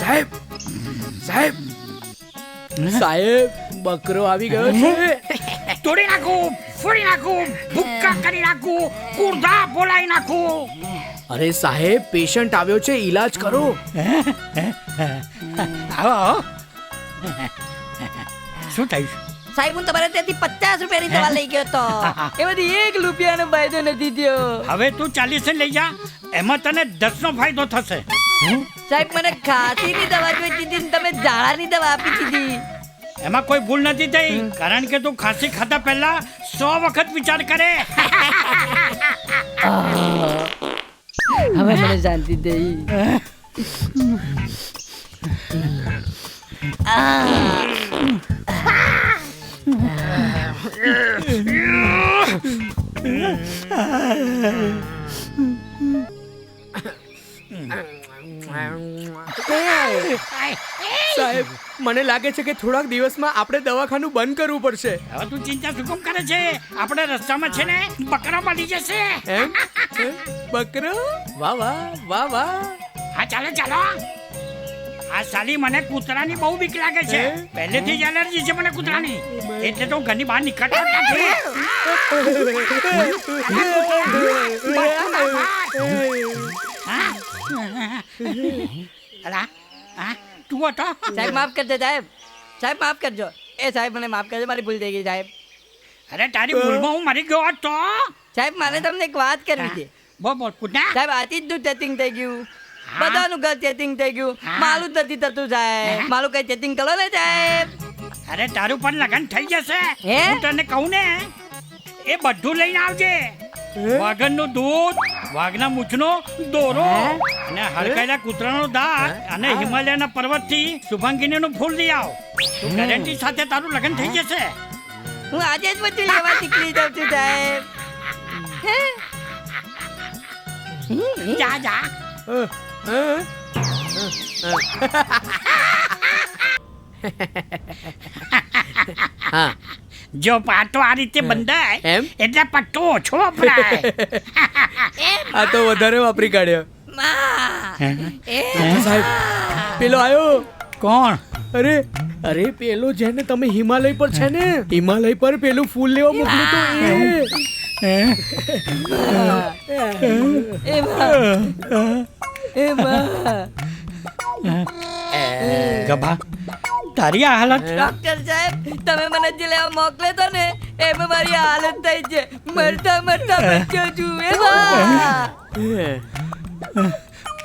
સાહેબ સાહેબ સાહેબ, બકરો આવી ગયો છે. તોડી નાખું, ફોડી નાખું, ભૂક્કા કરી નાખું, કુર્ધા બોલાવી નાખું. અરે સાહેબ પેશન્ટ આવ્યો છે, ઈલાજ કરો. આવો શું થયું સાહેબ હું તમારે ત્યાંથી પચાસ રૂપિયાની દવા લઈ ગયો તો. એમાંથી એક રૂપિયાનો ફાયદો નથી થયો હવે તું ચાલીસ લઈ જા. એમાં તને દસ નો ફાયદો થશે. સાહેબ મને ખાંસીની દવા જોઈ દીધી તમે ઝાડાની દવા આપી દીધી. એમાં કોઈ ભૂલ નથી થઈ. કારણ કે તું ખાંસી ખાતા પહેલા સો વખત વિચાર કરે. હવે મને શાંતિ થઈ સાહેબ મને લાગે છે કે થોડાક દિવસમાં આપણે દવાખાનું બંધ કરવું પડશે. હવે તું ચિંતા શું કેમ કરે છે. આપણે રસ્તામાં છે ને બકરા મળી જશે. એમ? બકરો? વાહ વાહ વાહ વાહ. હા ચાલો ચાલો. આ સાલી મને કૂતરાની બહુ બીક લાગે છે. પહેલેથી જ એલર્જી છે મને કૂતરાની. એટલે તો ઘરની બહાર નીકળતો નથી. અલા, હા? તું હતો? સાહેબ માફ કરજો સાહેબ. સાહેબ માફ કરજો. એ સાહેબ મને માફ કરજો. મારી ભૂલ થઈ ગઈ સાહેબ. અરે તારી ભૂલમાં હું મરી ગયો હતો? સાહેબ મારે તમને એક વાત કરવી છે. બહુ બહુ સાહેબ આથી જ દૂધ ચેટિંગ થઈ ગયું? બધાનું ઘર ચેટિંગ થઈ ગયું. મારું નથી થતું સાહેબ. મારું કઈ ચેટિંગ કરો ને સાહેબ. અરે તારું પણ લગન થઈ જશે. હું? તને કહું ને એ બધું લઈને આવજે. વાઘનનું દૂધ વાઘના મૂછનો દોરો? અને હડકાયેલા કૂતરાનો દાંત અને હિમાલયના પર્વતથી શુભાંગીનીનું ફૂલ લઈ આવ. તો ગેરંટી સાથે તારું લગન થઈ જશે. હું આજે જ બધું લેવા નીકળી જાઉં છું સાહેબ. જા જા. હા. જો પાટો આ રીતે બંધાય એમ? એટલે પટ્ટો ઓછો વપરાય આ તો વધારે વાપરી કાઢ્યો. સાહેબ પેલો આવ્યો કોણ? અરે અરે પેલો જેને તમે હિમાલય પર છે ને હિમાલય પર પેલું ફૂલ લેવા મોકલ્યું તો એ. એ એ ગભા. તારી આ હાલત? ડોક્ટર સાહેબ તમે મને જે લેવા મોકલે તો ને એમાં મારી હાલત થઈ છે. મરતા મરતા બચ્યો છું એ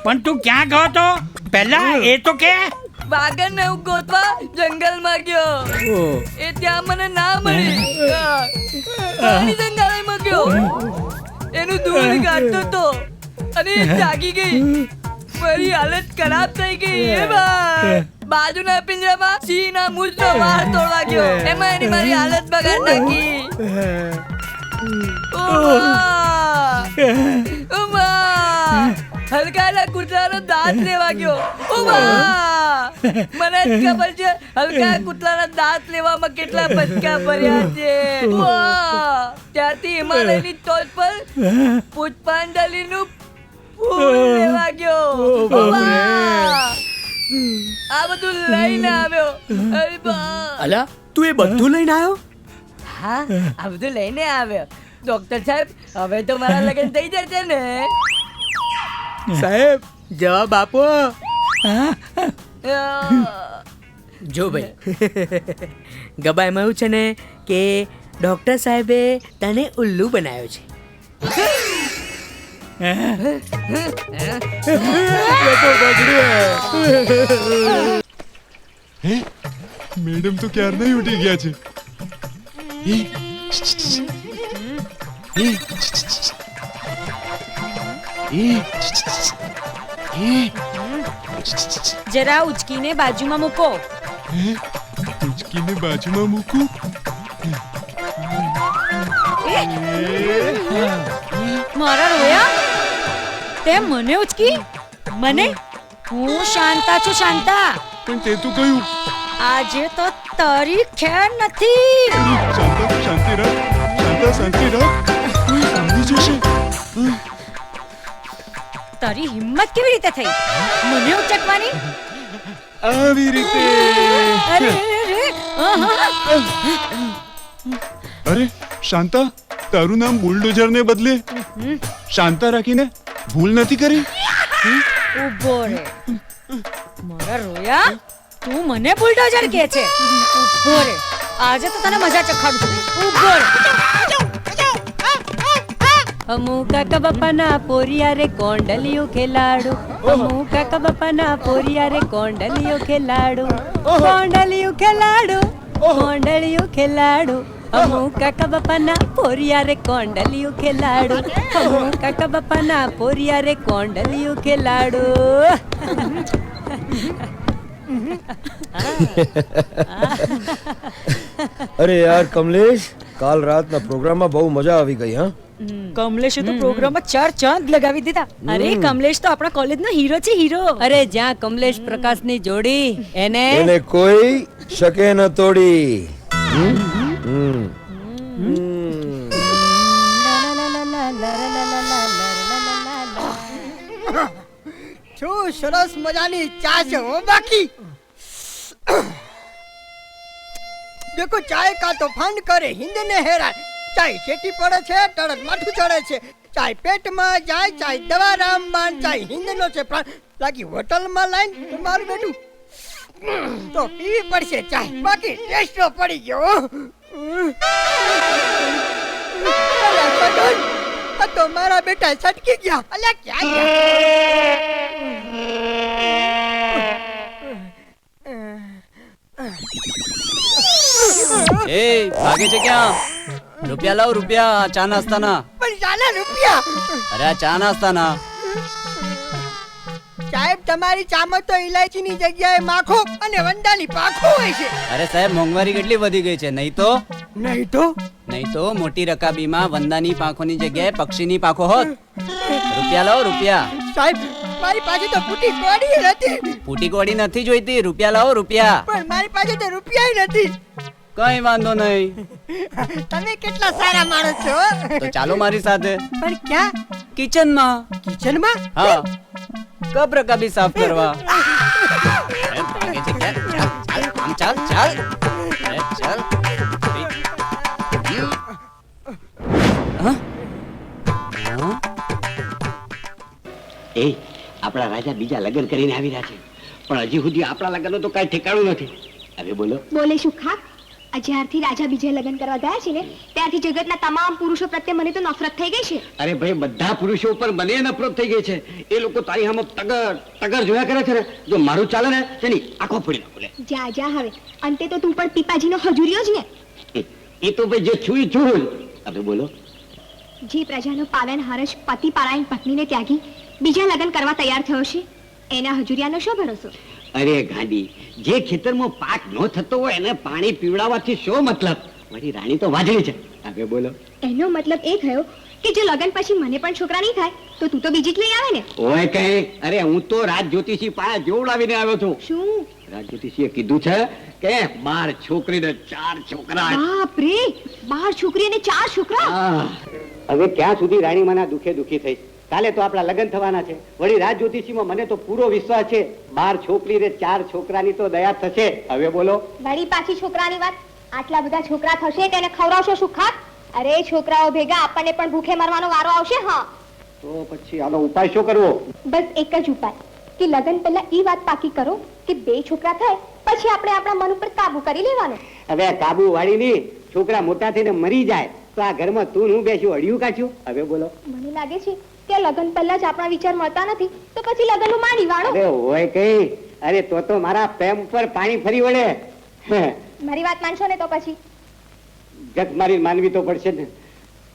પણ તું ક્યાં ગયો તો? પહેલા એ તો કે. વાગન ને હું ગોતવા જંગલમાં ગયો. એ ત્યાં મને ના મળી. સંગ્રહાલયમાં ગયો. એનું દૂધ કાઢતો તો અને જાગી ગઈ. મારી હાલત ખરાબ થઈ ગઈ એ ભાઈ? બાજુના પિંજરામાં સિંહના મૂછનો વાળ તોડવા ગયો એમાં એની મારી હાલત બગાડ નાખી. ઓ માં! હલકાયેલા કૂતરાનો દાંત લેવા ગયો. ઉમા! મને જ ખબર છે હલકા કૂતરાના દાંત લેવામાં કેટલા બચકા ભર્યા છે! ત્યારથી હિમાલયની ટોચ પર પુષ્પાંજલિનું ફૂલ લેવા ગયો ઓ આ બધું લઈને આવ્યો. અરે બા. અલા તું એ બધું લઈને આવ્યો? હા આ બધું લઈને આવ્યો. ડોક્ટર સાહેબ હવે તો મારા લગ્ન થઈ જશે ને. સાહેબ જવાબ આપો. જો ભાઈ. ગબા એમાં એવું છે ને કે ડોક્ટર સાહેબે તને ઉલ્લુ બનાવ્યો છે. મેડમ તો ક્યારના ઉઠી ગયા છે? જરા ઉચકીને બાજુમાં મૂકો. ઉચકીને બાજુમાં મૂકું? મારા તે મને ઉચકી મને? હું શાંતા છું શાંતા. પણ તે તો કહ્યું આજે તો તારી ખેર નથી. શાંતા શાંતિ રાખ. શાંતા શાંતિ રાખ. સમજી જશે. તારી હિંમત કેવી રીતે થઈ? મને ઉચકવાની? આવી રીતે. અરે. અરે શાંતા તારું નામ બુલડોઝર ને બદલે શાંતા રાખીને ભૂલ નથી કરી? ઊભો રે. મારા રોયા તું મને બુલડોઝર કે છે? ઊભો રે. આજે તો તને મજા ચખાડું છું. ઊભો રે. અમુ કાકા બાપાના પોરિયા રે કોંડલિયો ખેલાડો. અમુક કાકા બાપાના પોરિયા રે કોંડલિયો ખેલાડો. કોંડલિયો ખેલાડો. કોંડલિયો ખેલાડો. કાકા બાપાના પોરિયા રે કોંડલિયો ખેલાડો. અમુ કાકા બાપાના પોરિયા રે કોંડલિયો ખેલાડો. અરે યાર કમલેશ કાલ રાતના પ્રોગ્રામમાં બહુ મજા આવી ગઈ હા? કમલેશે તો પ્રોગ્રામમાં ચાર ચાંદ લગાવી દીધા. અરે કમલેશ તો આપણા કોલેજનો હીરો છે હીરો. અરે જ્યાં કમલેશ પ્રકાશની જોડી એને એને કોઈ શકે ન તોડી. શું સરસ મજાની ચા છે, હો બાકી. દેખો, ચાય કા તો ફંડ કરે હિંદ ને હેરાન. ચાય શેટી પડે છે, તરત માથું ચડે છે. ચાય પેટમાં જાય, ચાય દવા રામબાણ ચાય હિંદ નો છે પ્રાણ. લાગી હોટલમાં લાઈન મારું બેઠું. તો પીવી પડશે ચાય. બાકી ટેસ્ટ પડી ગયો તો મારા બેટા છટકી ગયા અલ્યા ક્યાં ગયા એ ભાગે છે ક્યાં? રૂપિયા લાવ રૂપિયા ચા નાસ્તાના. પણ ચાલે રૂપિયા. અરે ચા નાસ્તાના. સાહેબ તમારી ચામાં તો ઇલાયચીની જગ્યાએ માખો અને વંડાની પાખો હોય છે. અરે સાહેબ મોંઘવારી કેટલી વધી ગઈ છે? નહીં તો? નહીં તો? નહીં તો મોટી રકાબીમાં વંદાની પાંખોની જગ્યાએ પક્ષીની પાંખો હોત. રૂપિયા લાવો રૂપિયા. સાહેબ મારી પાસે તો ફૂટી કોડી નથી. ફૂટી કોડી નથી જોઈતી? રૂપિયા લાવો રૂપિયા. પણ મારી પાસે તો રૂપિયા નથી. કઈ વાંધો નહીં. તમે કેટલા સારા માણસ છો? તો ચાલો મારી સાથે. પણ ક્યાં? કિચનમાં. કિચનમાં? હા. કપ રકાબી સાફ કરવા? ચાલ, ચાલ, ચાલ? એ આપણા રાજા બીજા લગ્ન કરીને આવી રહ્યા છે પણ હજી સુધી આપણા લગ્નનું તો કાંઈ ઠેકાણું નથી હવે બોલો બોલે શું ખાક જ્યારથી રાજા બીજે લગ્ન કરવા ગયા છે ને ત્યારથી જગતના તમામ પુરુષો પ્રત્યે મને તો નફરત થઈ ગઈ છે. અરે ભાઈ બધા પુરુષો ઉપર મને નફરત થઈ ગઈ છે. એ લોકો તારી હામે તગર તગર જોયા કરે છે ને? જો મારું ચાલે ને તેની આંખો ફોડી નાખું લે. જા જા હવે. અંતે તો તું પણ પીપાજીનો હજુરિયો જ ને. એ તો ભાઈ જે છું છું. હવે બોલો. જે પ્રજાનો પાલન હરશ પતિ પારાયણ પત્નીને ત્યાગી બીજા લગ્ન કરવા તૈયાર થયો છે એના હજુરિયાનો શું ભરોસો? અરે ગાંડી જે ખેતરમાં પાક ન થતો હોય એને પાણી પીવડાવવાથી શો મતલબ? મારી રાણી તો વાજળી છે. હવે બોલો. એનો મતલબ એ થયો કે જો લગન પછી મને પણ છોકરા નહીં થાય તો તું તો બીજી જ લઈ આવે ને. ઓય કઈ અરે હું તો રાજ જ્યોતિષી પાસે જોવડાવીને આવ્યો છું. શું? રાજ જ્યોતિષીએ કીધું છે કે બાર છોકરીને ચાર છોકરા. બાપ રે બાર છોકરી અને ચાર છોકરા? હવે ક્યાં સુધી રાણી મને દુખે દુખી થઈ? કાલે તો આપણા લગ્ન થવાના છે. વળી રાજ જ્યોતિષીમાં મને તો પૂરો વિશ્વાસ છે. બાર છોકરી રે ચાર છોકરાની તો દયા થશે. હવે બોલો. વળી પાછી છોકરાની વાત. આટલા બધા છોકરા થશે તેને ખવડાવશો શું ખાત અરે છોકરાઓ ભેગા આપણને પણ ભૂખે મરવાનો વારો આવશે હા. તો પછી આનો ઉપાય શું કરવો? બસ એક જ ઉપાય. કે લગ્ન પહેલા ઈ વાત પાકી કરો કે બે છોકરા થાય પછી આપણે આપણા મન ઉપર કાબુ કરી લેવાનો. હવે કાબુ વાળી ની છોકરા મોટા થઈને મરી જાય. તો આ ઘરમાં તું હું બેસ્યું અડિયું કાચ્યું હવે બોલો. મને લાગે છે કે લગ્ન પહેલા જ આપણા વિચાર મળતા નથી તો પછી લગ્નનું માની વાળો. અરે હોય કઈ. અરે તો તો મારા પ્રેમ ઉપર પાણી ફરી વળે. મારી વાત માનશો ને તો પછી? જગ મારી માનવી તો પડશે ને.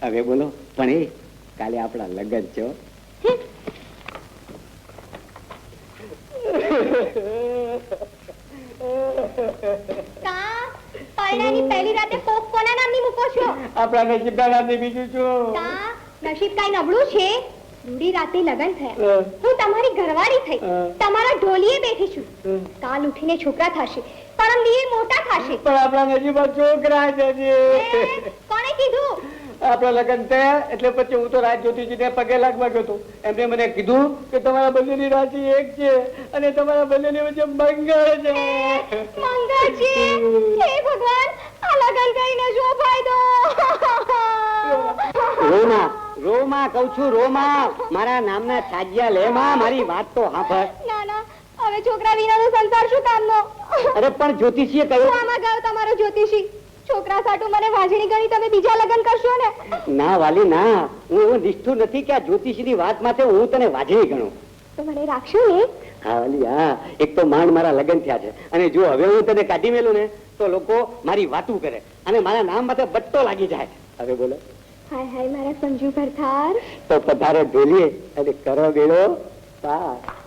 હવે બોલો પણ એ કાલે આપણા લગ્ન છે પરણાની પહેલી રાતે કોક કોના નામની મૂકો છો? આપણા નસીબદાર આદમી બીજું શું નસીબ કાઈ નબળું છે? રૂડી રાતે લગન થયા. હું તમારી ઘરવાળી થઈ. તમારા ઢોલીએ બેઠી છું. કાલ ઉઠીને છોકરા થશે. પરમ દી મોટા થશે. પણ આપણા નજીબમાં છોકરા છે કોણે કીધું? આપણા લગ્ન થયા એટલે પછી હું તો રાજ જ્યોતિજીને પગે લાગવા ગયો હતો. એમને મને કીધું કે તમારા બંનેની રાશિ એક છે અને તમારા બંનેની વચ્ચે મંગળ છે. મંગળજી હે ભગવાન આ લગ્ન કરીને જો ફાયદો? રોમા રોમા કઉ છું રોમા મારા નામના છાજિયા લેમા મારી વાત તો સાંભળ. ના ના હવે છોકરા વિનાનો સંસાર શું કામનો? અરે પણ જ્યોતિષીએ કહ્યું આમાં ગયો તમારો જ્યોતિષી. છોકરા સાટુ મને વાજણી ગણી તમે બીજા લગ્ન કરશો ને? ના વાલી ના. હું એવું નિષ્ઠુર નથી કે આ જ્યોતિષીની વાત માટે હું તને વાજણી ગણું. તો મને રાખશો ને? હા વાલી હા. એક તો માંડ મારા લગ્ન થયા છે. અને જો હવે હું તને કાઢી મેલું ને તો લોકો મારી વાતું કરે. અને મારા નામ માટે બટ્ટો લાગી જાય. હવે બોલો. હાય હાય મારા સંજુ ભરથાર. તો પધારે ભેલીએ અને કરો બેડો પાર.